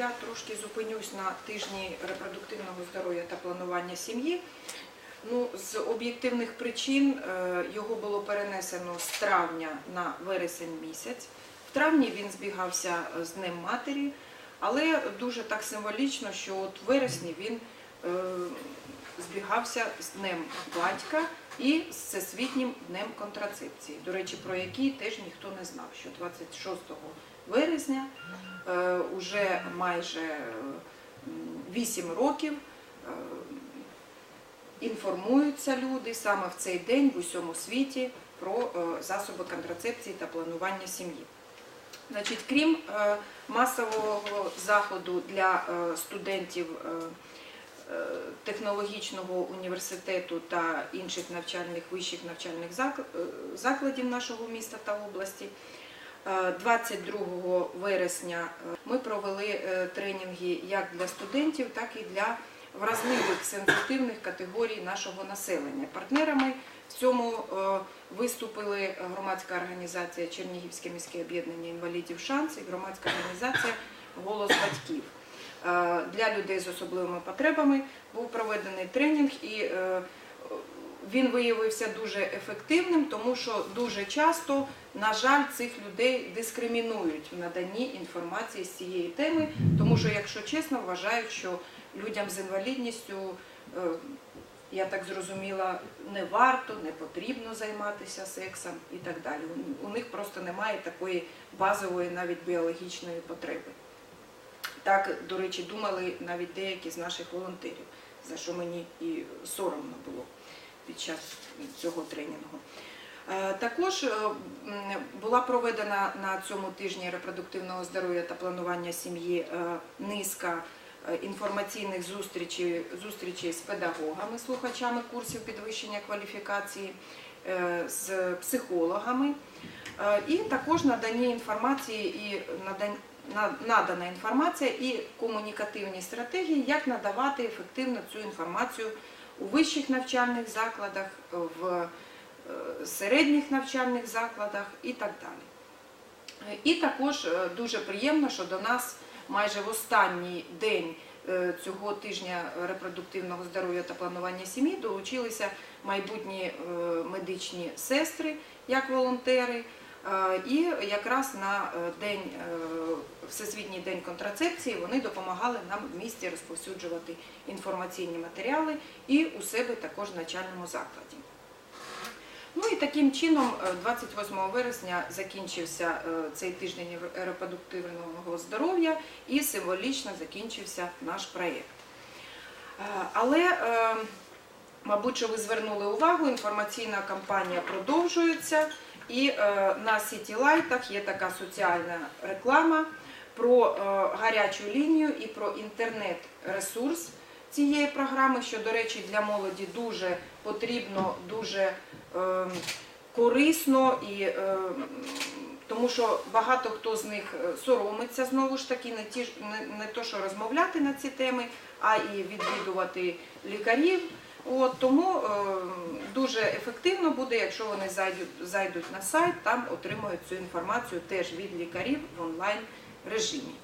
я трошки зупинюсь на тижні репродуктивного здоров'я та планування сім'ї. Ну, з об'єктивних причин е, його було перенесено з травня на вересень місяць. В травні він збігався е, з Днем Матері, але дуже так символічно, що от вересні він е, збігався з Днем Батька і з Всесвітнім днем контрацепції. До речі, про який теж ніхто не знав, що 26 вересня уже майже е, 8 років е, інформуються люди саме в цей день в усьому світі про е, засоби контрацепції та планування сім'ї. Значить, крім е, масового заходу для е, студентів е, е, технологічного університету та інших навчальних вищих навчальних е, закладів нашого міста та області. Е, 22 вересня е, ми провели е, тренінги як для студентів, так і для вразливих сенситивних категорій нашого населення. Партнерами в цьому е, виступили громадська організація Чернігівське міське об'єднання інвалідів шанс і громадська організація Голос батьків. Е, Для людей з особливими потребами був проведений тренінг і е, він виявився дуже ефективним, тому що дуже часто, на жаль, цих людей дискримінують в наданні інформації з цієї теми, тому що, якщо чесно, вважають, що людям з інвалідністю, е, я так зрозуміла, не варто, не потрібно займатися сексом і так далі. У- У них просто немає такої базової навіть біологічної потреби. Так, до речі, думали навіть деякі з наших волонтерів, за що мені і соромно було під час цього тренінгу. Е, Також е, була проведена на цьому тижні репродуктивного здоров'я та планування сім'ї е, низка інформаційних зустрічей, зустрічей з педагогами, слухачами курсів підвищення кваліфікації, з психологами. І також надані інформації і надана інформація і комунікативні стратегії, як надавати ефективно цю інформацію у вищих навчальних закладах, в е, середніх навчальних закладах і так далі. І також е, дуже приємно, що до нас майже в останній день е, цього тижня репродуктивного здоров'я та планування сім'ї долучилися майбутні медичні сестри як волонтери. Е, І якраз на е, день е, Всесвітній день контрацепції вони допомагали нам в місті розповсюджувати інформаційні матеріали і у себе також в начальному закладі. Ну і таким чином, е, 28 вересня закінчився цей тиждень репродуктивного здоров'я і символічно закінчився наш проєкт. Але, мабуть, що ви звернули увагу, інформаційна кампанія продовжується, і е, на Сітілайтах є така соціальна реклама про е, гарячу лінію і про інтернет-ресурс цієї програми, що, до речі, для молоді дуже потрібно, дуже е, корисно і е, тому що багато хто з них е, соромиться знову ж таки, не ті не, не то, що розмовляти на ці теми, а і відвідувати лікарів. От, тому е, дуже ефективно буде, якщо вони зайдуть, зайдуть на сайт, там отримують цю інформацію теж від лікарів в онлайн режимі.